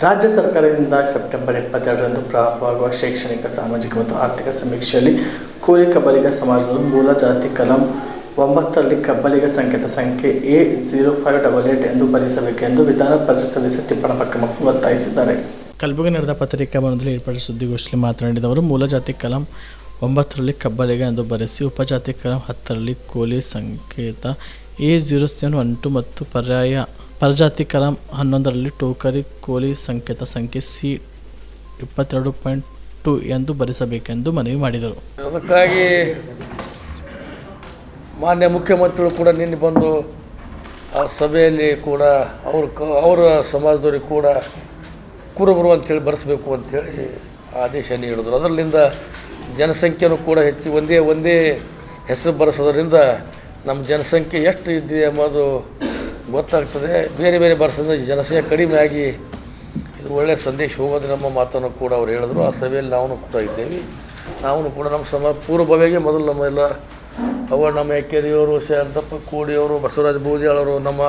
ರಾಜ್ಯ ಸರ್ಕಾರದಿಂದ ಸೆಪ್ಟೆಂಬರ್ ಇಪ್ಪತ್ತೆರಡರಂದು ಪ್ರಾರಂಭವಾಗುವ ಶೈಕ್ಷಣಿಕ, ಸಾಮಾಜಿಕ ಮತ್ತು ಆರ್ಥಿಕ ಸಮೀಕ್ಷೆಯಲ್ಲಿ ಕೂಲಿ ಕಬ್ಬಲಿಗ ಸಮಾಜದ ಮೂಲ ಜಾತಿ ಕಲಂ ಒಂಬತ್ತರಲ್ಲಿ ಕಬ್ಬಲಿಗ ಸಂಕೇತ ಸಂಖ್ಯೆ A zero five double eight ಎಂದು ಭರಿಸಬೇಕೆಂದು ವಿಧಾನ ಪರಿಷತ್ ಸದಸ್ಯ ತಿಪ್ಪಣ ಮಕ್ಕಳು ಒತ್ತಾಯಿಸಿದ್ದಾರೆ. ಕಲಬುರಗಿ ನಡೆದ ಪತ್ರಿಕಾ ಭವನದಲ್ಲಿ ಏರ್ಪಡಿಸಿದ ಸುದ್ದಿಗೋಷ್ಠಿಯಲ್ಲಿ ಮಾತನಾಡಿದವರು, ಮೂಲ ಜಾತಿ ಕಲಂ ಒಂಬತ್ತರಲ್ಲಿ ಕಬ್ಬಲಿಗ ಎಂದು ಭರಿಸಿ ಉಪಜಾತಿ ಕಲಂ ಹತ್ತರಲ್ಲಿ ಕೋಲಿ ಸಂಕೇತ A zero seven one two ಮತ್ತು ಪರ್ಯಾಯ ಪರಜಾತಿ ಕಲಂ ಹನ್ನೊಂದರಲ್ಲಿ ಟೋಕರಿ ಕೋಲಿ ಸಂಕೇತ ಸಂಖ್ಯೆ ಸಿ ಇಪ್ಪತ್ತೆರಡು ಪಾಯಿಂಟ್ ಟು ಎಂದು ಭರಿಸಬೇಕೆಂದು ಮನವಿ ಮಾಡಿದರು. ಅದಕ್ಕಾಗಿ ಮಾನ್ಯ ಮುಖ್ಯಮಂತ್ರಿಗಳು ಕೂಡ ನಿನ್ನೆ ಬಂದು ಆ ಸಭೆಯಲ್ಲಿ ಕೂಡ ಅವ್ರ ಕ, ಅವರ ಸಮಾಜದವ್ರಿಗೆ ಕೂಡ ಕುರುಬರು ಅಂತೇಳಿ ಬರೆಸಬೇಕು ಅಂಥೇಳಿ ಆದೇಶ ನೀಡಿದ್ರು. ಅದರಲ್ಲಿಂದ ಜನಸಂಖ್ಯೆನೂ ಕೂಡ ಹೆಚ್ಚಿ ಒಂದೇ ಒಂದೇ ಹೆಸರು ಬರೆಸೋದ್ರಿಂದ ನಮ್ಮ ಜನಸಂಖ್ಯೆ ಎಷ್ಟು ಇದೆ ಎಂಬುದು ಗೊತ್ತಾಗ್ತದೆ. ಬೇರೆ ಬೇರೆ ಬರೆಸೋದ್ರಿಂದ ಜನಸಂಖ್ಯೆ ಕಡಿಮೆ ಆಗಿ ಇದು ಒಳ್ಳೆಯ ಸಂದೇಶ ಹೋಗೋದು ನಮ್ಮ ಮಾತನ್ನು ಕೂಡ ಅವ್ರು ಹೇಳಿದ್ರು. ಆ ಸಭೆಯಲ್ಲಿ ನಾವು ಕೂಡ ಇದ್ದೇವೆ. ನಾವು ಕೂಡ ನಮ್ಮ ಸಮ ಪೂರ್ವಭಾವಿಗೆ ಮೊದಲು ನಮ್ಮ ಎಲ್ಲ ಅವ ನಮ್ಮ ಎಕ್ಕೇರಿಯವರು ಶಾಂತಪ್ಪ, ಕೂಡಿಯವರು, ಬಸವರಾಜ ಬೂದಿಯಾಳವರು ನಮ್ಮ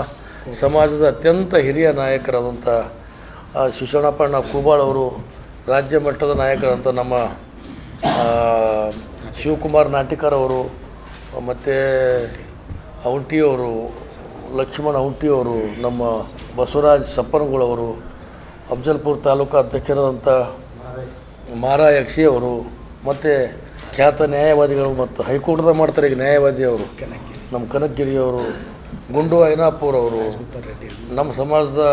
ಸಮಾಜದ ಅತ್ಯಂತ ಹಿರಿಯ ನಾಯಕರಾದಂಥ ಆ ಶಿವಶರಣಪ್ಪಣ್ಣ ಕೂಬಾಳ್ ಅವರು, ರಾಜ್ಯ ಮಟ್ಟದ ನಾಯಕರಂತ ನಮ್ಮ ಶಿವಕುಮಾರ್ ನಾಟಿಕರವರು ಮತ್ತು ಔಂಟಿಯವರು ಲಕ್ಷ್ಮಣ ಹುಂಟಿಯವರು ನಮ್ಮ ಬಸವರಾಜ್ ಸಪ್ಪನಗುಳವರು, ಅಫ್ಜಲ್ಪುರ್ ತಾಲೂಕು ಅಧ್ಯಕ್ಷರಾದಂಥ ಮಾರಾ ಯಕ್ಷಿಯವರು ಮತ್ತು ಖ್ಯಾತ ನ್ಯಾಯವಾದಿಗಳು ಮತ್ತು ಹೈಕೋರ್ಟ್ದಾಗ ಮಾಡ್ತಾರೆ ಈಗ ನ್ಯಾಯವಾದಿ ಅವರು. ನಮ್ಮ ಕನಕಗಿರಿಯವರು ಗುಂಡು ಅವರು, ನಮ್ಮ ಸಮಾಜದ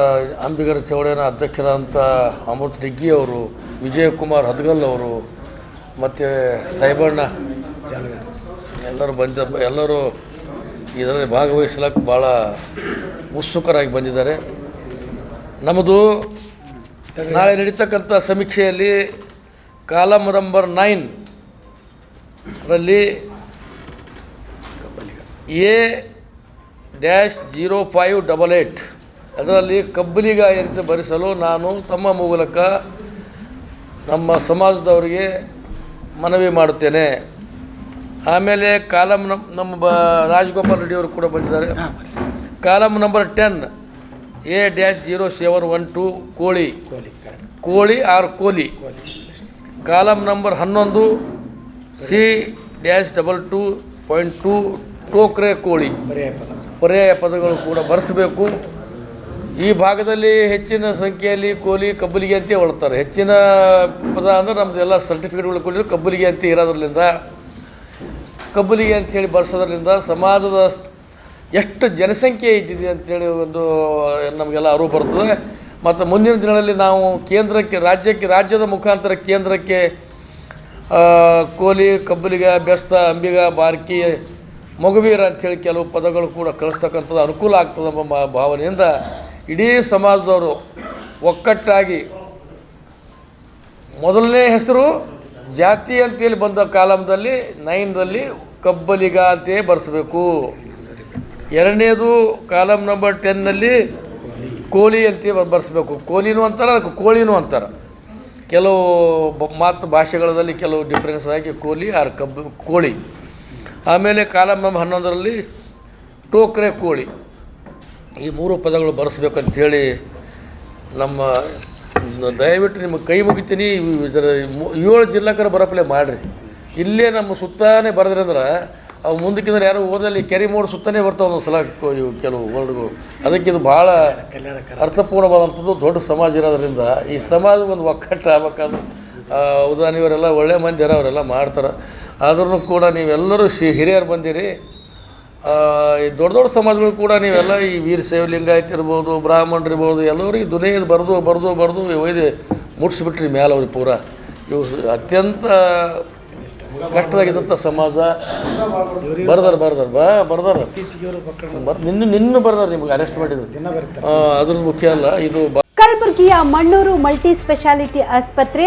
ಅಂಬಿಗರ ಚೌಡೇನ ಅಧ್ಯಕ್ಷರಾದಂಥ ಅಮೃತ್ ಡಿಗ್ಗಿ ಅವರು, ವಿಜಯಕುಮಾರ್ ಹದಗಲ್ ಅವರು, ಮತ್ತು ಸಾಯಿಬಣ್ಣ ಎಲ್ಲರೂ ಬಂದ ಎಲ್ಲರೂ ಇದರಲ್ಲಿ ಭಾಗವಹಿಸ್ಲಿಕ್ಕೆ ಭಾಳ ಉತ್ಸುಕರಾಗಿ ಬಂದಿದ್ದಾರೆ. ನಮ್ಮದು ನಾಳೆ ನಡೀತಕ್ಕಂಥ ಸಮೀಕ್ಷೆಯಲ್ಲಿ ಕಾಲಮ್ ನಂಬರ್ ನೈನ್ ರಲ್ಲಿ A dash zero five double eight ಅದರಲ್ಲಿ ಕಬ್ಬಲಿಗ ಅಂತ ಭರಿಸಲು ನಾನು ತಮ್ಮ ಮೂಲಕ ನಮ್ಮ ಸಮಾಜದವರಿಗೆ ಮನವಿ ಮಾಡುತ್ತೇನೆ. ಆಮೇಲೆ ಕಾಲಮ್ ನಮ್ ನಮ್ಮ ಬ ರಾಜಗೋಪಾಲ್ ರೆಡ್ಡಿ ಅವರು ಕೂಡ ಬಂದಿದ್ದಾರೆ. Column number ten A dash zero seven one two ಕೋಳಿ. ಕೋಳಿ ಆರ್ ಕೋಲಿ. ಕಾಲಮ್ ನಂಬರ್ ಹನ್ನೊಂದು C dash double two point two ಟೋಕ್ರೆ ಕೋಳಿ. ಪರ್ಯಾಯ ಪದಗಳು ಕೂಡ ಬರೆಸಬೇಕು. ಈ ಭಾಗದಲ್ಲಿ ಹೆಚ್ಚಿನ ಸಂಖ್ಯೆಯಲ್ಲಿ ಕೋಲಿ ಕಬ್ಬಲಿಗೆ ಅಂತ ಹೊಳ್ತಾರೆ ಹೆಚ್ಚಿನ ಪದ ಅಂದ್ರೆ ನಮ್ಮದೆಲ್ಲ ಸರ್ಟಿಫಿಕೇಟ್ಗಳು ಕೊಟ್ಟಿದ್ದು ಕಬ್ಬಲಿಗೆ ಅಂತ ಇರೋದ್ರಲ್ಲಿಂದ. ಕಬ್ಬಲಿಗೆ ಅಂಥೇಳಿ ಬಳಸೋದ್ರಿಂದ ಸಮಾಜದ ಎಷ್ಟು ಜನಸಂಖ್ಯೆ ಇದ್ದಿದೆ ಅಂತೇಳಿ ಒಂದು, ನಮಗೆಲ್ಲ ಅರಿವು ಬರ್ತದೆ. ಮತ್ತು ಮುಂದಿನ ದಿನಗಳಲ್ಲಿ ನಾವು ಕೇಂದ್ರಕ್ಕೆ, ರಾಜ್ಯಕ್ಕೆ, ರಾಜ್ಯದ ಮುಖಾಂತರ ಕೇಂದ್ರಕ್ಕೆ ಕೋಲಿ, ಕಬ್ಬಲಿಗ, ಬೆಸ್ತ, ಅಂಬಿಗ, ಬಾರ್ಕಿ, ಮಗುವೀರ ಅಂಥೇಳಿ ಕೆಲವು ಪದಗಳು ಕೂಡ ಕಳಿಸ್ತಕ್ಕಂಥದ್ದು ಅನುಕೂಲ ಆಗ್ತದೆ ಭಾವನೆಯಿಂದ ಇಡೀ ಸಮಾಜದವರು ಒಕ್ಕಟ್ಟಾಗಿ ಮೊದಲನೇ ಹೆಸರು ಜಾತಿ ಅಂತೇಳಿ ಬಂದ ಕಾಲಮ್ದಲ್ಲಿ ನೈನ್ದಲ್ಲಿ ಕಬ್ಬಲಿಗ ಅಂತೇ ಬರೆಸಬೇಕು. ಎರಡನೇದು ಕಾಲಮ್ ನಂಬರ್ ಟೆನ್ನಲ್ಲಿ ಕೋಳಿ ಅಂತ ಬರೆಸ್ಬೇಕು. ಕೋಲಿನೂ ಅಂತಾರೆ, ಅದಕ್ಕೆ ಕೋಳಿನೂ ಅಂತಾರೆ. ಕೆಲವು ಮಾತು ಭಾಷೆಗಳಲ್ಲಿ ಕೆಲವು ಡಿಫ್ರೆನ್ಸ್ ಆಗಿ ಕೋಲಿ ಆರ್ ಕಬ್ಬು ಕೋಳಿ. ಆಮೇಲೆ ಕಾಲಮ್ ನಂಬರ್ ಹನ್ನೊಂದರಲ್ಲಿ ಟೋಕ್ರೆ ಕೋಳಿ. ಈ ಮೂರು ಪದಗಳು ಬರೆಸ್ಬೇಕಂಥೇಳಿ ನಮ್ಮ ದಯವಿಟ್ಟು ನಿಮಗೆ ಕೈ ಮುಗಿತೀನಿ. ಏಳು ಜಿಲ್ಲಾಕರ ಬರಪ್ಲೆ ಮಾಡಿರಿ. ಇಲ್ಲೇ ನಮ್ಮ ಸುತ್ತಾನೆ ಬರೆದ್ರಂದ್ರೆ ಅವು ಮುಂದಕ್ಕಿಂದ್ರೆ ಯಾರು ಓದಲ್ಲಿ ಕೆರೆ ಮೋಡ್ ಸುತ್ತಾನೆ ಬರ್ತಾವೆ ಒಂದೊಂದು ಸಲ ಕೆಲವು ವರ್ಡ್ಗಳು. ಅದಕ್ಕೆ ಇದು ಭಾಳ ಅರ್ಥಪೂರ್ಣವಾದಂಥದ್ದು ದೊಡ್ಡ ಸಮಾಜ ಇರೋದ್ರಿಂದ ಈ ಸಮಾಜ ಒಂದು ಒಕ್ಕಟ್ಟು ಆಗ್ಬೇಕಾದ್ರೆ ಉದಾಹರಣೆ ಇವರೆಲ್ಲ ಒಳ್ಳೆ ಮಂದಿ ಅವರೆಲ್ಲ ಮಾಡ್ತಾರೆ. ಆದ್ರೂ ಕೂಡ ನೀವೆಲ್ಲರೂ ಶಿ ಹಿರಿಯರು ಬಂದಿರಿ. ದೊಡ್ಡ ದೊಡ್ಡ ಸಮಾಜಗಳು ಕೂಡ ನೀವೆಲ್ಲ ಈ ವೀರ ಬ್ರಾಹ್ಮಣರು ಇರ್ಬೋದು, ಎಲ್ಲರಿಗೆ ದುನಿಯದು ಬರೆದು ಬರೆದು ಬರೆದು ಒಯ್ದು ಮುಟ್ಸಿಬಿಟ್ರಿ ಮೇಲೆ ಅವ್ರಿಗೆ ಪೂರ. ಇವು ಅತ್ಯಂತ ಕಷ್ಟದಾಗಿದ್ದಂಥ ಸಮಾಜ. ಬರ್ದಾರ ಬರ್ದಾರ, ಬಾ, ಬರ್ದಾರ. ಬರ್ ನಿನ್ನ ನಿನ್ನ ಬರ್ದಾರ ನಿಮ್ಗೆ ಅರೆಸ್ಟ್ ಮಾಡಿದ್ರು ಅದ್ರದ್ದು ಮುಖ್ಯ ಅಲ್ಲ, ಇದು ಕಲಬುರಗಿಯ ಮಣ್ಣೂರು ಮಲ್ಟಿ ಸ್ಪೆಷಾಲಿಟಿ ಆಸ್ಪತ್ರೆ